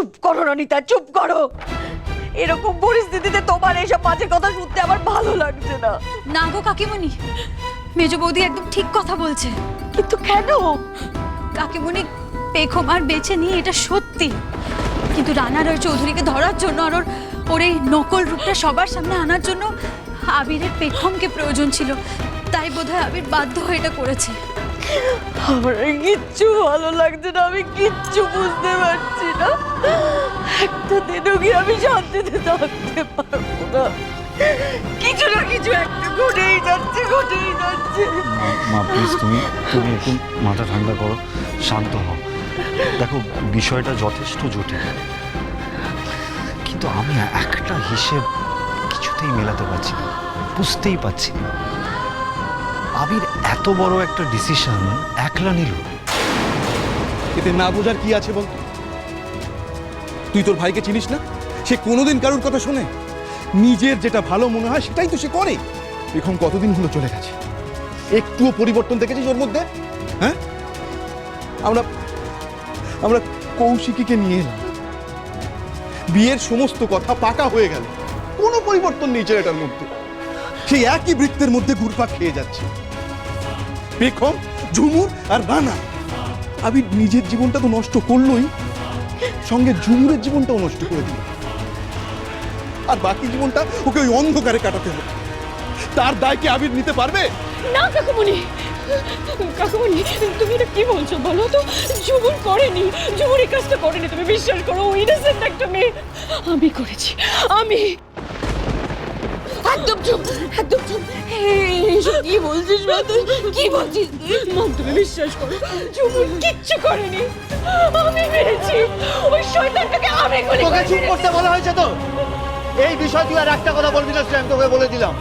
চুপ করো রনিতা চুপ করো। এরকম পরিস্থিতিতে তোমার এইসব বাজে কথা শুনতে আমার ভালো লাগছে না। না গো কাকিমণি মেজ বৌদি একদম ঠিক কথা বলছে। কিন্তু কেন? কাকিমণি পেখম আর বেছে নিয়ে এটা সত্যি। কিন্তু রানা রয় চৌধুরীকে ধরার জন্য আর ওর ওর এই নকল রূপটা সবার সামনে আনার জন্য আবিরের পেখমকে প্রয়োজন ছিল। তাই বোধহয় আবির বাধ্য হয়ে এটা করেছে। আমার কিচ্ছু ভালো লাগছে না, আমি কিচ্ছু বুঝতে পারছি না। একটা দিনও কি আমি শান্তিতে থাকতে পারব না। কিছু না কিছু একটা ঘটেই যাচ্ছে ঘটেই যাচ্ছে। মা প্লিজ তুমি তুমি একটু মাথা ঠান্ডা করো, শান্ত হও। দেখো, বিষয়টা যথেষ্ট জটিল। কিন্তু আমি একটা হিসেব কিছুতেই মেলাতে পারছি না, বুঝতেই পারছি না। আবির এত বড় একটা ডিসিশন একলা নিল। এতে না বোঝার কি আছে বল? তুই তোর ভাইকে চিনিস না? সে কোনোদিন কারোর কথা শোনে? নিজের যেটা ভালো মনে হয় সেটাই তো সে করে। এখন কতদিন হলো চলে গেছে? একটুও পরিবর্তন দেখেছিস ওর মধ্যে? হ্যাঁ? আমরা আমরা কৌশিকীকে নিয়ে এলাম। বিয়ের সমস্ত কথা পাকা হয়ে গেল। কোনো পরিবর্তন নেই ছেলেটার মধ্যে। সেই একই বৃত্তের মধ্যে ঘুরপাক খেয়ে যাচ্ছে। পেখম ঝুমুর আর রানা আবির নিজের জীবনটা তো নষ্ট করলোই, সঙ্গে ঝুমুরের জীবনটাও নষ্ট করে দিল। আর বাকি জীবনটা ওকে ওই অন্ধকারে কাটাতে হবে। তার দায় কি আবির নিতে পারবে? না, কাকুমণি। কাকুমণি, তুমি এটা কি বলছো বলো তো? ঝুমুর করেনি, ঝুমুর এই কাজটা করেনি, তুমি বিশ্বাস করো ইনোসেন্ট একটা মেয়ে। আমি করেছি, আমি। একদম চুপ একদম চুপ। এই, এইসব কি বলছিস মা তুই? কি বলছিস? মা তুমি বিশ্বাস করো ঝুমুর কিচ্ছু করেনি। আমি মেরেছি। ওই শয়তানটাকে আমি গুলি তোকে চুপ করতে বলা হয়েছে তো? এই বিষয় তুই আর একটা কথা বলবি না আমি তোকে বলে দিলাম।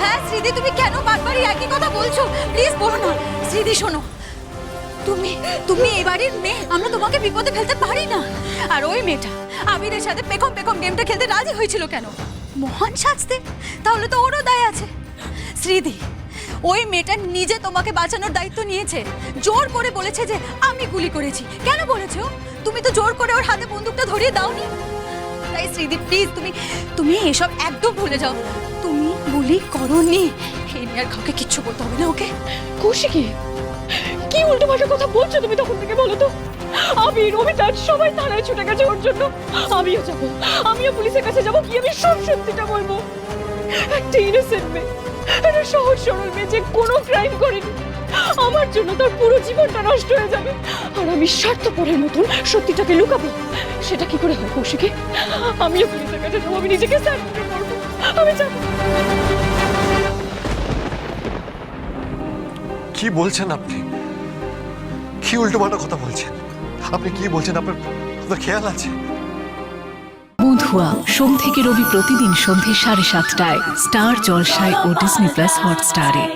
হ্যাঁ শ্রীদি তুমি কেন বারবার এই একই কথা বলছো? প্লিজ বলো না। শ্রীদি শোনো। তুমি তুমি এই বাড়ির মেয়ে আমরা তোমাকে বিপদে ফেলতে পারি না। আর ওই মেয়েটা আবিরের সাথে পেখম পেখম গেমটা খেলতে রাজি হয়েছিল কেন? মহান সাজতে তাহলে তো ওরও দায় আছে। শ্রীদি ওই মেয়েটা নিজে তোমাকে বাঁচানোর দায়িত্ব নিয়েছে। জোর করে বলেছে যে আমি গুলি করেছি। কেন বলেছ? তুমি তো জোর করে ওর হাতে বন্দুকটা ধরিয়ে দাওনি। তাই শ্রীদি প্লিজ তুমি তুমি এসব একদম ভুলে যাও। তুমি গুলি করনি। এই নিয়ে আর কাউকে কিচ্ছু বলতে হবে না, ওকে? খুশি কি? উল্টো পাল্টা কথা বলছো তুমি তখন থেকে বলো তো? আমি রবিতার সবাই থানায় ছুটে গেছে ওর জন্য। আমিও যাব, আমিও পুলিশের কাছে যাব কি আমি সব সত্যিটা বলব। একটা ইনোসেন্ট মেয়ে, একটা সহজ সরল মেয়ে যে কোনো ক্রাইম করেনি। আমার জন্য তার পুরো জীবনটা নষ্ট হয়ে যাবে। আর আমি স্বার্থপরের মতন সত্যিটাকে লুকাবো। সেটা কি করে হয় কৌশিকি? আমিও পুলিশের কাছে যাব, আমি নিজেকে সারেন্ডার করব। আমি যাব। কি বলছেন আপনি? কি উল্টোপাল্টা কথা বলছেন। আপনি কি বলছেন? আপনার খেয়াল আছে? বুধুয়া সোম থেকে রবি প্রতিদিন সন্ধে সাড়ে সাতটায় স্টার জলসায় ও ডিসনি প্লাস হটস্টারে।